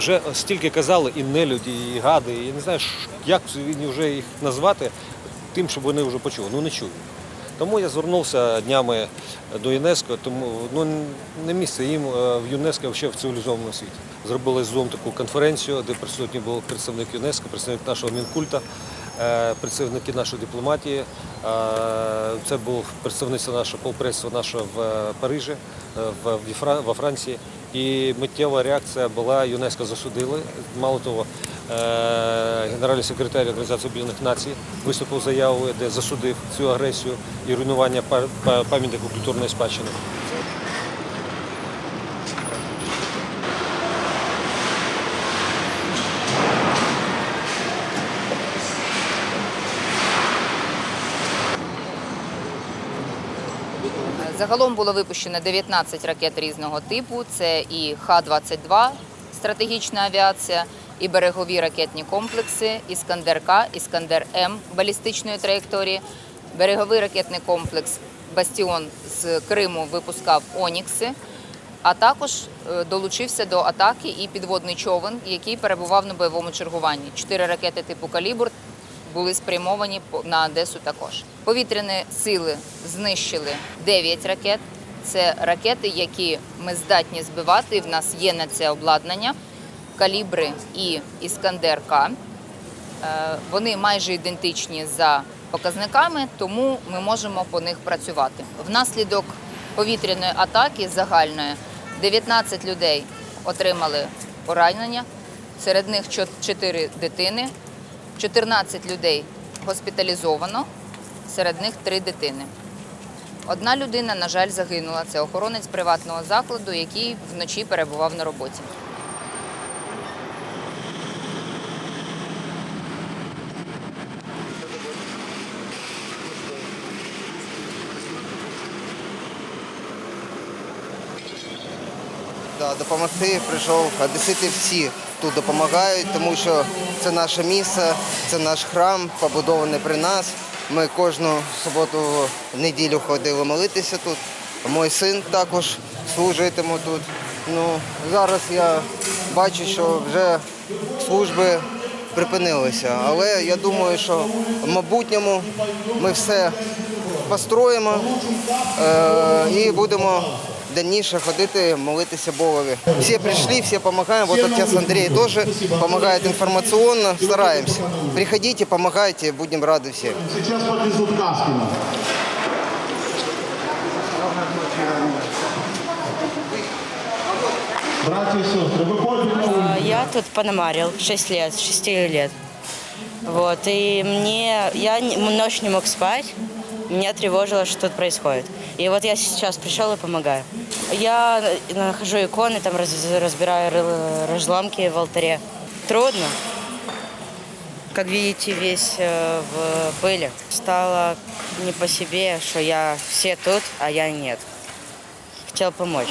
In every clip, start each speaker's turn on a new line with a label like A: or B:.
A: вже стільки казали і нелюді, і гади, і я не знаю, як вже їх назвати тим, щоб вони вже почули. Ну не чують. Тому я звернувся днями до ЮНЕСКО, тому ну, не місце їм е, в ЮНЕСКО ще в цивілізованому світі. Зробили з Zoom таку конференцію, де присутній був представник ЮНЕСКО, представник нашого Мінкульта, е, представники нашої дипломатії. Е, Це був представництво нашого полпредства нашого в Парижі, во Франції. І миттєва реакція була, ЮНЕСКО засудили. Мало того, е, генеральний секретар Організації Об'єднаних Націй виступив заявою, де засудив цю агресію і руйнування па- па- пам'ятнику культурної спадщини.
B: Загалом було випущено 19 ракет різного типу. Це і Х-22 стратегічна авіація, і берегові ракетні комплекси, Іскандер-К, Іскандер-М балістичної траєкторії. Береговий ракетний комплекс Бастіон з Криму випускав Онікси, а також е, долучився до атаки і підводний човен, який перебував на бойовому чергуванні. Чотири ракети типу Калібр були спрямовані на Одесу також. Повітряні сили знищили 9 ракет. Це ракети, які ми здатні збивати. В нас є на це обладнання. Калібри і Іскандер К. Е, Вони майже ідентичні за показниками, тому ми можемо по них працювати. Внаслідок повітряної атаки загальної 19 людей отримали поранення, серед них 4 дитини, 14 людей госпіталізовано, серед них 3 дитини. Одна людина, на жаль, загинула. Це охоронець приватного закладу, який вночі перебував на роботі.
C: Допомогти прийшов. Одесити всі тут допомагають, тому що це наше місце, це наш храм, побудований при нас. Ми кожну суботу, неділю ходили молитися тут. Мой син також служитиме тут. Ну, зараз я бачу, що вже служби припинилися. Але я думаю, що в майбутньому ми все построїмо е, і будемо дальніше ходити, молитися Богові. Всі прийшли, всі допомагаємо. Вот отец Андрей теж допомагає інформаційно, стараємося. Приходите, допомагайте, будемо раді всім.
D: Сейчас подвезут Каскина. Братья и сестры, выходим на улицу.
E: А, Я тут пономарил 6 лет, с 6 лет. Вот, и мне, я не- ночь не мог спать, меня тревожило, что тут происходит. И вот я сейчас пришел и помогаю. Я нахожу иконы, там раз- разбираю разломки в алтаре. Трудно. Как видите, весь э, в пыли. Стало не по себе, что я все тут, а я нет. Хотел помочь.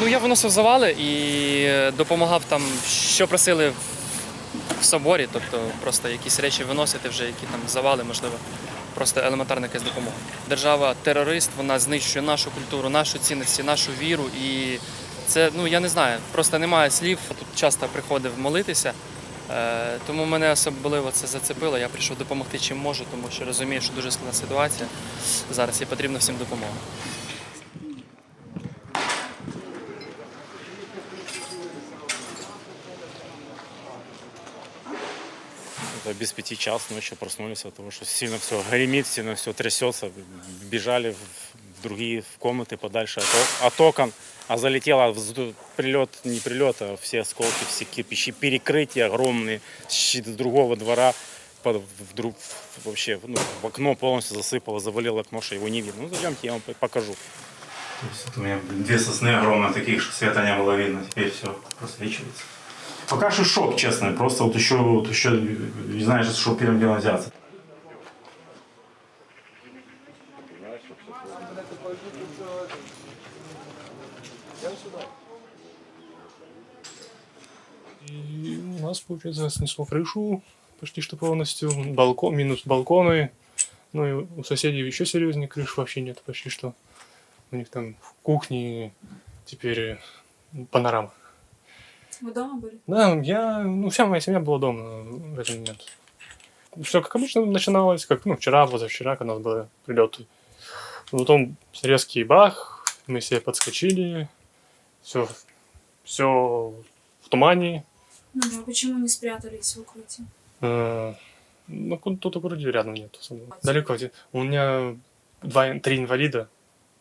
F: Ну, я виносив завали і е, допомагав там, що просили в- соборі, тобто просто якісь речі виносити вже, які там завали, можливо, просто елементарна якась допомога. Держава терорист, вона знищує нашу культуру, нашу цінності, нашу віру. І це, ну я не знаю, просто немає слів. Тут часто приходив молитися. Е, Тому мене особливо це зацепило. Я прийшов допомогти чим можу, тому що розумію, що дуже складна ситуація зараз і потрібна всім допомога.
G: без пяти час ночи проснулись от того, что сильно все гремит, сильно все трясется. Бежали в, в другие в комнаты подальше от, о- от окон. А залетело взду- прилет, не прилет, а все осколки, все кирпичи, перекрытия огромные щит с другого двора. Под, вдруг вообще ну, в окно полностью засыпало, завалило окно, что его не видно. Ну, зайдемте, я вам по- покажу.
H: То есть вот у меня две сосны огромные, таких, что света не было видно. Теперь все просвечивается. Пока что шок, честно. Просто вот еще, вот еще не знаешь, что первым делом взяться.
I: И у нас, получается, снесло крышу, почти что полностью. Балкон, минус балконы. Ну и у соседей еще серьезнее крыш вообще нет почти что. У них там в кухне теперь э, панорама.
J: Вы дома были?
I: Да, я, ну, вся моя семья была дома в этот момент. Все как обычно начиналось, как, ну, вчера, позавчера, когда у нас были прилеты. Потом резкий бах, мы все подскочили, все, все в тумане.
J: Ну да, почему не спрятались в укрытии?
I: Э, Ну, тут вроде рядом нет особо. Далеко. У меня два, три инвалида,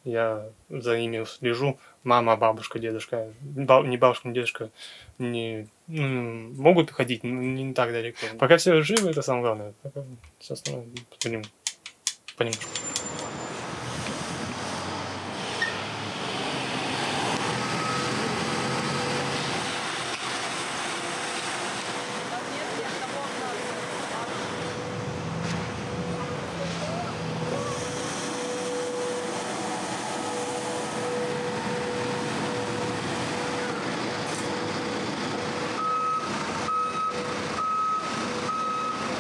I: я за ними слежу. Мама, бабушка, дедушка. Ба- не бабушка, не дедушка не, ну, могут ходить, но не так далеко. Пока все живы, это самое главное. Пока все остальное по ним, понемножку.